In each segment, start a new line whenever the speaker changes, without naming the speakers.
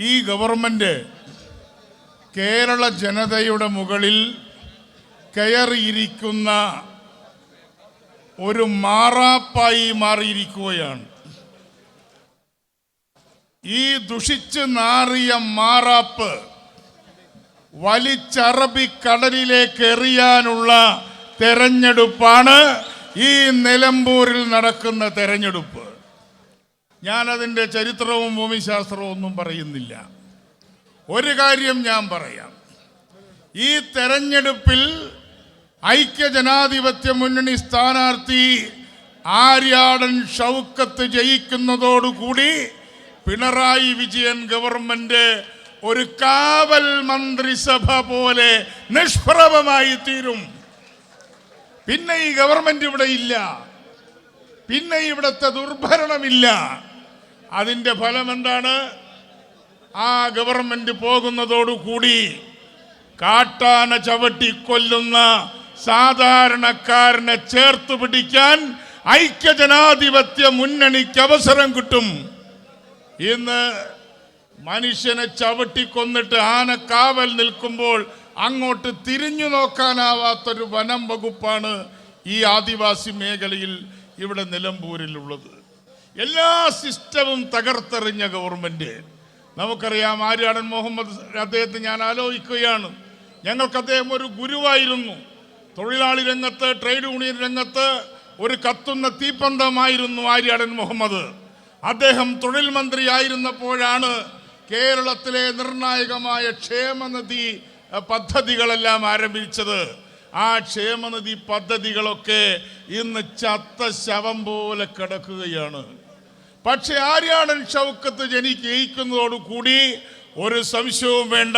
ഈ ഗവൺമെന്റ് കേരള ജനതയുടെ മുകളിൽ കയറിയിരിക്കുന്ന ഒരു മാറാപ്പായി മാറിയിരിക്കുകയാണ്. ഈ ദുഷിച്ച് നാറിയ മാറാപ്പ് വലിച്ചറബിക്കടലിലേക്ക് എറിയാനുള്ള തെരഞ്ഞെടുപ്പാണ് ഈ നിലമ്പൂരിൽ നടക്കുന്ന തെരഞ്ഞെടുപ്പ്. ഞാനതിന്റെ ചരിത്രവും ഭൂമിശാസ്ത്രവും ഒന്നും പറയുന്നില്ല. ഒരു കാര്യം ഞാൻ പറയാം. ഈ തെരഞ്ഞെടുപ്പിൽ ഐക്യജനാധിപത്യ മുന്നണി സ്ഥാനാർത്ഥി ആര്യാടൻ ഷൗക്കത്ത് ജയിക്കുന്നതോടുകൂടി പിണറായി വിജയൻ ഗവൺമെന്റ് ഒരു കാവൽ മന്ത്രിസഭ പോലെ നിഷ്പ്രഭമായി തീരും. പിന്നെ ഈ ഗവൺമെന്റ് ഇവിടെ ഇല്ല. പിന്നെ ഇവിടുത്തെ ദുർഭരണമില്ല. അതിന്റെ ഫലം എന്താണ് ആ ഗവൺമെന്റ് പോകുന്നതോടുകൂടി കാട്ടാന ചവിട്ടി കൊല്ലുന്ന സാധാരണക്കാരനെ ചേർത്ത് പിടിക്കാൻ ഐക്യജനാധിപത്യ മുന്നണിക്ക് അവസരം കിട്ടും. ഇന്ന് മനുഷ്യനെ ചവിട്ടി കൊന്നിട്ട് ആന കാവൽ നിൽക്കുമ്പോൾ അങ്ങോട്ട് തിരിഞ്ഞു നോക്കാനാവാത്തൊരു വനം വകുപ്പാണ് ഈ ആദിവാസി മേഖലയിൽ ഇവിടെ നിലമ്പൂരിലുള്ളത്. എല്ലാ സിസ്റ്റവും തകർത്തെറിഞ്ഞ ഗവൺമെന്റ്. നമുക്കറിയാം ആര്യാടൻ മുഹമ്മദ് അദ്ദേഹത്തെ ഞാൻ ആലോചിക്കുകയാണ്. ഞങ്ങൾക്ക് അദ്ദേഹം ഒരു ഗുരുവായിരുന്നു. തൊഴിലാളി രംഗത്ത് ട്രേഡ് യൂണിയൻ രംഗത്ത് ഒരു കത്തുന്ന തീപ്പന്തമായിരുന്നു ആര്യാടൻ മുഹമ്മദ്. അദ്ദേഹം തൊഴിൽ മന്ത്രി ആയിരുന്നപ്പോഴാണ് കേരളത്തിലെ നിർണായകമായ ക്ഷേമനിധി പദ്ധതികളെല്ലാം ആരംഭിച്ചത്. ആ ക്ഷേമനിധി പദ്ധതികളൊക്കെ ഇന്ന് ചത്ത ശവം പോലെ കിടക്കുകയാണ്. പക്ഷെ ആര്യാടൻ ഷൗക്കത്ത് ജനിക്ക് ജയിക്കുന്നതോടുകൂടി ഒരു സംശയവും വേണ്ട.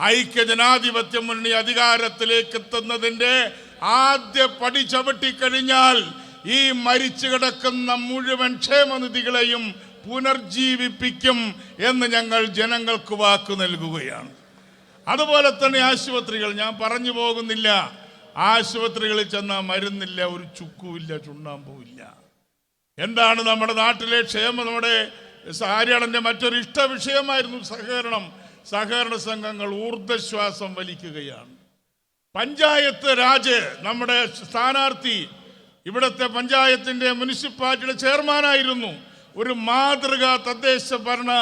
ഐക്യ ജനാധിപത്യ മുന്നണി അധികാരത്തിലേക്ക് എത്തുന്നതിന്റെ ആദ്യ പടി ചവിട്ടിക്കഴിഞ്ഞാൽ ഈ മരിച്ചു കിടക്കുന്ന മുഴുവൻ ക്ഷേമനിധികളെയും പുനർജീവിപ്പിക്കും എന്ന് ഞങ്ങൾ ജനങ്ങൾക്ക് വാക്ക് നൽകുകയാണ്. അതുപോലെ തന്നെ ആശുപത്രികൾ ഞാൻ പറഞ്ഞു പോകുന്നില്ല. ആശുപത്രികളിൽ ചെന്നാൽ മരുന്നില്ല ഒരു ചുക്കുമില്ല ചുണ്ണാമ്പുമില്ല. എന്താണ് നമ്മുടെ നാട്ടിലെ ക്ഷേമം? നമ്മുടെ ആര്യാടന്റെ മറ്റൊരു ഇഷ്ട വിഷയമായിരുന്നു സഹകരണം. സഹകരണ സംഘങ്ങൾ ഊർദ്ധശ്വാസം വലിക്കുകയാണ്. പഞ്ചായത്ത് രാജ് നമ്മുടെ സ്ഥാനാർത്ഥി ഇവിടുത്തെ പഞ്ചായത്തിന്റെ മുനിസിപ്പാലിറ്റിയുടെ ചെയർമാനായിരുന്നു. ഒരു മാതൃക തദ്ദേശ ഭരണ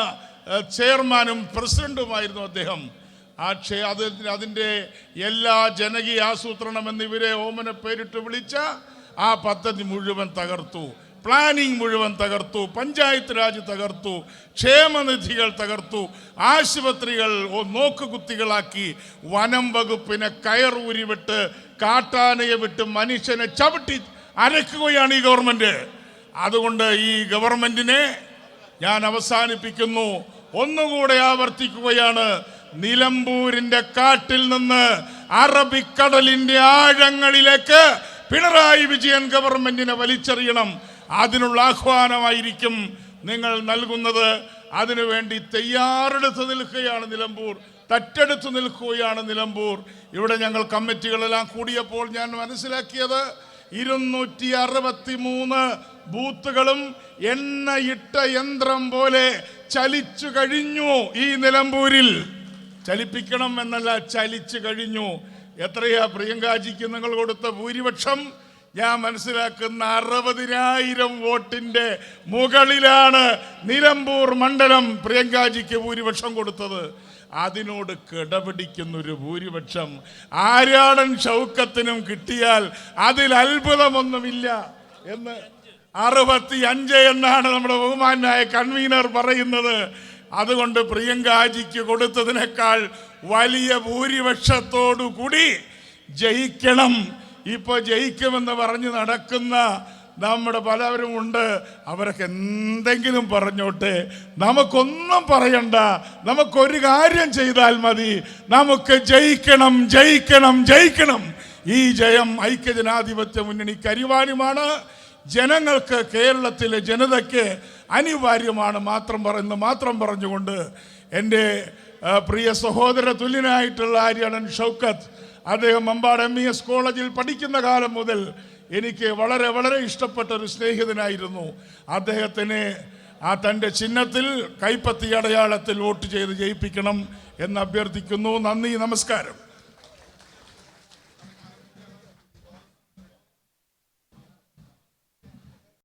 ചെയർമാനും പ്രസിഡന്റുമായിരുന്നു അദ്ദേഹം. ആ ക്ഷേ അത് അതിന്റെ എല്ലാ ജനകീയ ആസൂത്രണം എന്നിവരെ ഓമന പേരിട്ട് വിളിച്ച ആ പദ്ധതി മുഴുവൻ തകർത്തു. പ്ലാനിംഗ് മുഴുവൻ തകർത്തു പഞ്ചായത്ത് രാജ് തകർത്തു ക്ഷേമനിധികൾ തകർത്തു ആശുപത്രികൾ നോക്കുകുത്തികളാക്കി വനം വകുപ്പിനെ കയറൂരി വിട്ട് കാട്ടാനയെ വിട്ട് മനുഷ്യനെ ചവിട്ടി അരക്കുകയാണ് ഈ ഗവൺമെന്റ് അതുകൊണ്ട് ഈ ഗവൺമെന്റിനെ ഞാൻ അവസാനിപ്പിക്കുന്നു. ഒന്നുകൂടെ ആവർത്തിക്കുകയാണ്. നിലമ്പൂരിന്റെ കാട്ടിൽ നിന്ന് അറബിക്കടലിന്റെ ആഴങ്ങളിലേക്ക് പിണറായി വിജയൻ ഗവൺമെന്റിനെ വലിച്ചെറിയണം. അതിനുള്ള ആഹ്വാനമായിരിക്കും നിങ്ങൾ നൽകുന്നത്. അതിനുവേണ്ടി തയ്യാറെടുത്ത് നിൽക്കുകയാണ് നിലമ്പൂർ. തറ്റെടുത്ത് നിൽക്കുകയാണ് നിലമ്പൂർ. ഇവിടെ ഞങ്ങൾ കമ്മിറ്റികളെല്ലാം കൂടിയപ്പോൾ ഞാൻ മനസ്സിലാക്കിയത് ഇരുന്നൂറ്റി അറുപത്തി മൂന്ന് ബൂത്തുകളും എണ്ണയിട്ട യന്ത്രം പോലെ ചലിച്ചു കഴിഞ്ഞു ഈ നിലമ്പൂരിൽ. ചലിപ്പിക്കണം എന്നല്ല ചലിച്ചു കഴിഞ്ഞു. എത്രയാ പ്രിയങ്കാജിക്ക് നിങ്ങൾ കൊടുത്ത ഭൂരിപക്ഷം? ഞാൻ മനസ്സിലാക്കുന്ന അറുപതിനായിരം വോട്ടിന്റെ മുകളിലാണ് നിലമ്പൂർ മണ്ഡലം പ്രിയങ്കാജിക്ക് ഭൂരിപക്ഷം കൊടുത്തത്. അതിനോട് കിടപിടിക്കുന്ന ഒരു ഭൂരിപക്ഷം. ആര്യാടൻ ഷൗക്കത്തിനും കിട്ടിയാൽ അതിൽ അത്ഭുതമൊന്നുമില്ല എന്ന് അറുപത്തി അഞ്ച് എന്നാണ് നമ്മുടെ ബഹുമാനായ കൺവീനർ പറയുന്നത്. അതുകൊണ്ട് പ്രിയങ്കാജിക്ക് കൊടുത്തതിനേക്കാൾ വലിയ ഭൂരിപക്ഷത്തോടു കൂടി ജയിക്കണം. ഇപ്പൊ ജയിക്കുമെന്ന് പറഞ്ഞ് നടക്കുന്ന നമ്മുടെ പലവരും ഉണ്ട്. അവരൊക്കെ എന്തെങ്കിലും പറഞ്ഞോട്ടെ. നമുക്കൊന്നും പറയണ്ട. നമുക്കൊരു കാര്യം ചെയ്താൽ മതി. നമുക്ക് ജയിക്കണം ജയിക്കണം ജയിക്കണം. ഈ ജയം ഐക്യജനാധിപത്യ മുന്നണി കരിവാനുമാണ് ജനങ്ങൾക്ക് കേരളത്തിലെ ജനതയ്ക്ക് അനിവാര്യമാണ് മാത്രം പറയുന്നത്. മാത്രം പറഞ്ഞുകൊണ്ട് എന്റെ പ്രിയ സഹോദര തുല്യനായിട്ടുള്ള ആര്യാടൻ ഷൗക്കത്ത് അദ്ദേഹം മമ്പാട് എം ഇ എസ് കോളേജിൽ പഠിക്കുന്ന കാലം മുതൽ എനിക്ക് വളരെ വളരെ ഇഷ്ടപ്പെട്ട ഒരു സ്നേഹിതനായിരുന്നു. അദ്ദേഹത്തിന് ആ തന്റെ ചിഹ്നത്തിൽ കൈപ്പത്തി അടയാളത്തിൽ വോട്ട് ചെയ്ത് ജയിപ്പിക്കണം എന്ന് അഭ്യർത്ഥിക്കുന്നു. നന്ദി നമസ്കാരം.